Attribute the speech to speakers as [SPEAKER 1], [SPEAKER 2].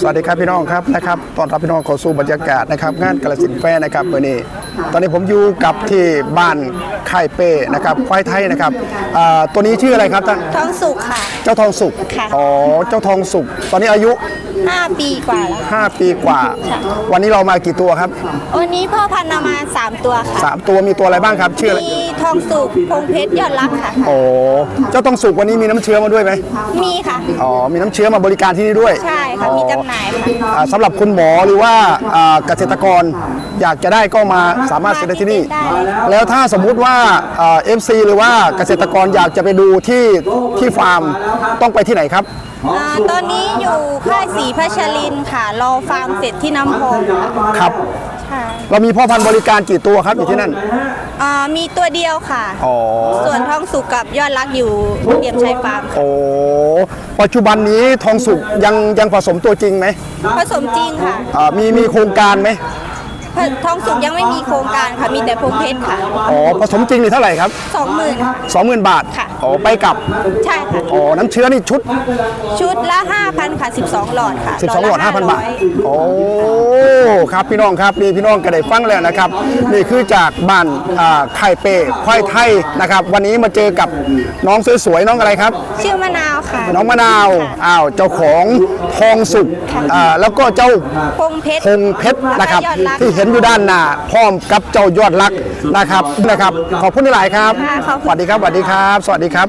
[SPEAKER 1] สวัสดีครับพี่น้องครับนะครับตอนรับพี่น้องเข้าสู่บรรยากาศนะครับ งานกระสินแฟร์นะครับวันนี้ ตอนนี้ผมอยู่กับที่บ้านค่ายเป้นะครับควายไทยนะครับอ่าตัวนี้ชื่ออะไรครับท่าน
[SPEAKER 2] ท้องสุกค่ะ
[SPEAKER 1] เจ้าทองสุก
[SPEAKER 2] ค่ะ
[SPEAKER 1] อ๋อเจ้าทองสุกตอนนี้อายุ
[SPEAKER 2] 5 ปีกว่าแล้ว
[SPEAKER 1] 5 ปีกว่าวันนี้เรามากี่ตัวครับ
[SPEAKER 2] วันนี้พ่อพันธุ์เอามา 3 ตัวค่ะ
[SPEAKER 1] สามตัวมีตัวอะไรบ้างครับชื่ออะไร
[SPEAKER 2] มี ทองสุกพงเพชรยอดรักค่ะ
[SPEAKER 1] โอ้เจ้าทองสุกวันนี้มีน้ำเชื้อมาด้วยไหม
[SPEAKER 2] มีค่ะ
[SPEAKER 1] อ๋อมีน้ำเชื้อมาบริการที่นี่ด้วย
[SPEAKER 2] ใช่ค่ะมีจำหน่ายค่ะ
[SPEAKER 1] อ่าสำหรับคุณหมอหรือว่าอ่าเกษตรกรอยากจะได้ก็มาสามารถซื้อได้ที่นี่
[SPEAKER 2] ได้เลย
[SPEAKER 1] แล้วถ้าสมมุติว่าเอฟซีหรือว่าเกษตรกรอยากจะไปดูที่ที่ฟาร์มต้องไปที่ไหนครับ
[SPEAKER 2] อ่าตอนนี้อยู่ค่ายศรีพัชรินทร์ค่ะ รอฟาร์มเสร็จที่น้ำพองค่ะ
[SPEAKER 1] ครับ
[SPEAKER 2] ใช่
[SPEAKER 1] เรามีพ่อพันธุ์บริการกี่ตัวครับอยู่ที่นั่น
[SPEAKER 2] อ่ามีตัวเดียวค่ะ
[SPEAKER 1] อ๋อ
[SPEAKER 2] ส่วนทองสุกกับยอดรักอยู่เรียมชัยฟาร์มค่ะ
[SPEAKER 1] โอ้ ปัจจุบันนี้ทองสุกยังยังผสมตัวจริงไหม
[SPEAKER 2] ผสมจริงค่ะ
[SPEAKER 1] อ่ามีมีโครงการไหม
[SPEAKER 2] ทองสุกยังไม่มีโครงการค่ะมีแต่พงเพชรค่ะ
[SPEAKER 1] อ๋อผสมจริงนี่เท่าไหร่ครับ
[SPEAKER 2] สองหมื่น
[SPEAKER 1] 20,000 บาท
[SPEAKER 2] ค่ะ
[SPEAKER 1] อ๋อไปกลับ
[SPEAKER 2] ใช่ค่ะ
[SPEAKER 1] อ๋อน้ำเชื้อนี่ชุด
[SPEAKER 2] ชุดละ 5,000 ค่ะ 12 หลอดค่ะ
[SPEAKER 1] 12หลอด
[SPEAKER 2] ละ
[SPEAKER 1] 5,000 บาท
[SPEAKER 2] 500
[SPEAKER 1] โอ้ครับพี่น้องครับนี่พี่น้องก็ได้ฟังแล้วนะครับ นี่คือจากบ้านอ่าไข่เป้ควายไทยนะครับ วันนี้มาเจอกับน้องสวยๆน้องอะไรครับ
[SPEAKER 2] ชื่อมะนาวค่ะ
[SPEAKER 1] น้องมะนาวอ้าวเจ้าของทองสุกอ่าแล้วก็เจ้า
[SPEAKER 2] พงเพชร
[SPEAKER 1] พงเพชรนะครับ
[SPEAKER 2] ยอดรัก
[SPEAKER 1] ที่เห็นอยู่ด้านหน้าพร้อมกับเจ้ายอดรักนะครับนะครับ ขอบคุณหลายๆครับ
[SPEAKER 2] ค่ะขอบคุณ
[SPEAKER 1] สวัสดีครับสวัสดีครับ สวัสดีครับ